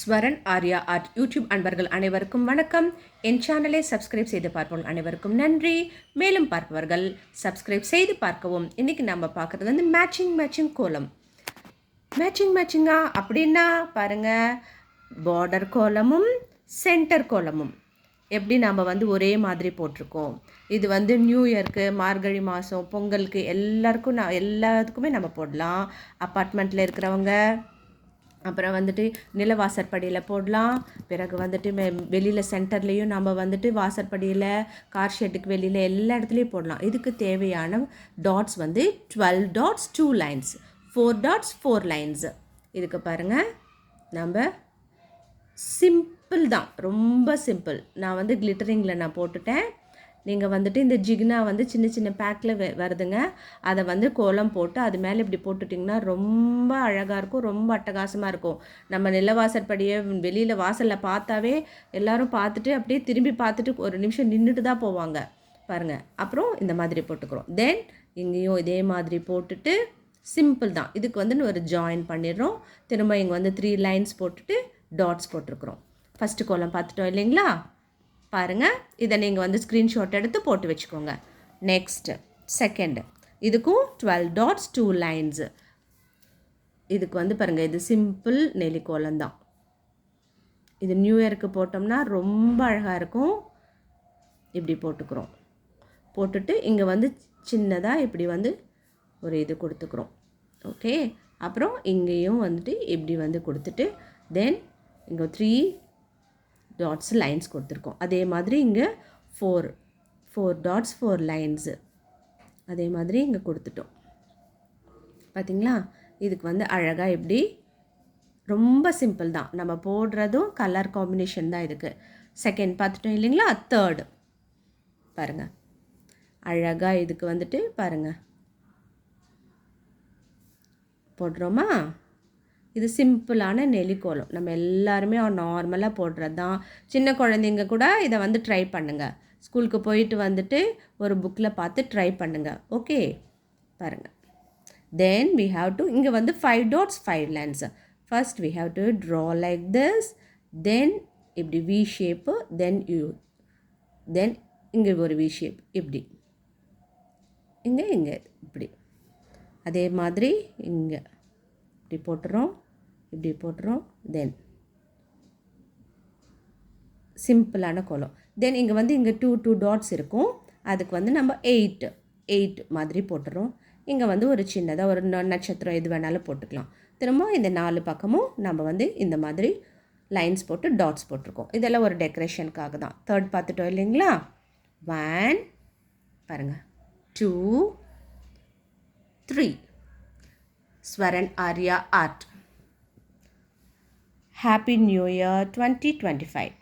Swaran Arya art YouTube அன்பர்கள் அனைவருக்கும் வணக்கம். என் சேனலை சப்ஸ்கிரைப் செய்து பார்ப்பவர்கள் அனைவருக்கும் நன்றி. மேலும் பார்ப்பவர்கள் சப்ஸ்கிரைப் செய்து பார்க்கவும். இன்றைக்கி நம்ம பார்க்குறது வந்து மேட்சிங் மேட்சிங் கோலம். மேட்சிங் மேட்சிங்கா அப்படின்னா பாருங்க பார்டர் கோலமும் சென்டர் கோலமும். எப்படி நம்ம வந்து ஒரே மாதிரி போட்டிருக்கோம்? இது வந்து நியூ இயர்க்கு மார்கழி மாதம் பொங்கலுக்கு எல்லாருக்கும் நான் எல்லாத்துக்குமே நம்ம போடலாம். அப்பார்ட்மெண்ட்டில் இருக்கிறவங்க அப்புறம் வந்துட்டு நில வாசற்படியில் போடலாம். பிறகு வந்துட்டு மே வெளியில் சென்டர்லேயும் நம்ம வந்துட்டு வாசற்படியில் கார் ஷெட்டுக்கு வெளியில் எல்லா இடத்துலையும் போடலாம். இதுக்கு தேவையான டாட்ஸ் வந்து twelve dots two lines four dots four lines. இதுக்கு பாருங்கள் நம்ம சிம்பிள் தான். ரொம்ப சிம்பிள். நான் வந்து கிளிட்டரிங்கில் நான் போட்டுட்டேன். நீங்கள் வந்துட்டு இந்த ஜிக்னா வந்து சின்ன சின்ன பேக்கில் வருதுங்க. அதை வந்து கோலம் போட்டு அது மேலே இப்படி போட்டுட்டிங்கன்னா ரொம்ப அழகாக இருக்கும் ரொம்ப அட்டகாசமாக இருக்கும். நம்ம நிலவாசற்படியை வெளியில் வாசலில் பார்த்தாவே எல்லாரும் பார்த்துட்டு அப்படியே திரும்பி பார்த்துட்டு ஒரு நிமிஷம் நின்றுட்டு தான் போவாங்க. பாருங்கள் அப்புறம் இந்த மாதிரி போட்டுக்கிறோம். தென் இங்கேயும் இதே மாதிரி போட்டுட்டு சிம்பிள் தான். இதுக்கு வந்து ஒரு ஜாயின் பண்ணிடுறோம். திரும்ப இங்கே வந்து த்ரீ லைன்ஸ் போட்டுட்டு டாட்ஸ் போட்டிருக்குறோம். ஃபஸ்ட்டு கோலம் பார்த்துட்டோம் இல்லைங்களா? பாருங்கள் இதை நீங்கள் வந்து ஸ்க்ரீன்ஷாட் எடுத்து போட்டு வச்சுக்கோங்க. நெக்ஸ்ட்டு செகண்டு இதுக்கும் டுவெல் டாட்ஸ் டூ லைன்ஸு இதுக்கு வந்து பாருங்கள் இது சிம்பிள் நெலி தான். இது நியூ இயருக்கு போட்டோம்னா ரொம்ப அழகாக இருக்கும். இப்படி போட்டுக்கிறோம். போட்டுட்டு இங்கே வந்து சின்னதாக இப்படி வந்து ஒரு இது கொடுத்துக்குறோம். ஓகே அப்புறம் இங்கேயும் வந்துட்டு இப்படி வந்து கொடுத்துட்டு தென் இங்கே த்ரீ டாட்ஸ் லைன்ஸ் கொடுத்துருக்கோம். அதே மாதிரி இங்கே four four dots four lines அதே மாதிரி இங்கே கொடுத்துட்டோம். பார்த்தீங்களா இதுக்கு வந்து அழகாக எப்படி? ரொம்ப சிம்பிள் தான். நம்ம போடுறதும் கலர் காம்பினேஷன் தான் இதுக்கு செகண்ட் பார்த்துட்டோம் இல்லைங்களா? தேர்டு பாருங்கள் அழகாக இதுக்கு வந்துட்டு பாருங்கள் போடுறோமா? இது சிம்பிளான நெலிக்கோலம் நம்ம எல்லாருமே நார்மலாக போடுறது தான் சின்ன குழந்தைங்க கூட இதை வந்து ட்ரை பண்ணுங்கள் ஸ்கூலுக்கு போயிட்டு வந்துட்டு ஒரு புக்கில் பார்த்து ட்ரை பண்ணுங்கள் ஓகே? பாருங்கள் தென் வி ஹாவ் டு இங்கே வந்து five dots five lines first we have to draw like this then இப்படி V shape then U then இங்கே ஒரு வி ஷேப் இப்படி. இங்கே இங்கே இப்படி. அதே மாதிரி இங்கே. இப்படி போட்டுறோம் இப்படி போட்டுறோம் தென் சிம்பிளான கோலம். தென் இங்கே வந்து இங்கே டூ டூ டாட்ஸ் இருக்கும். அதுக்கு வந்து நம்ம எயிட் எயிட் மாதிரி போட்டுறோம். இங்கே வந்து ஒரு சின்னதாக ஒரு ந- நட்சத்திரம் எது வேணாலும் போட்டுக்கலாம். திரும்ப இந்த நாலு பக்கமும் நம்ம வந்து இந்த மாதிரி லைன்ஸ் போட்டு டாட்ஸ் போட்டிருக்கோம். இதெல்லாம் ஒரு டெக்கரேஷனுக்காக தான். தேர்ட் பார்த்துட்டோம் இல்லைங்களா? ஒன் பாருங்கள் two three Swaran Arya art happy new year twenty twenty five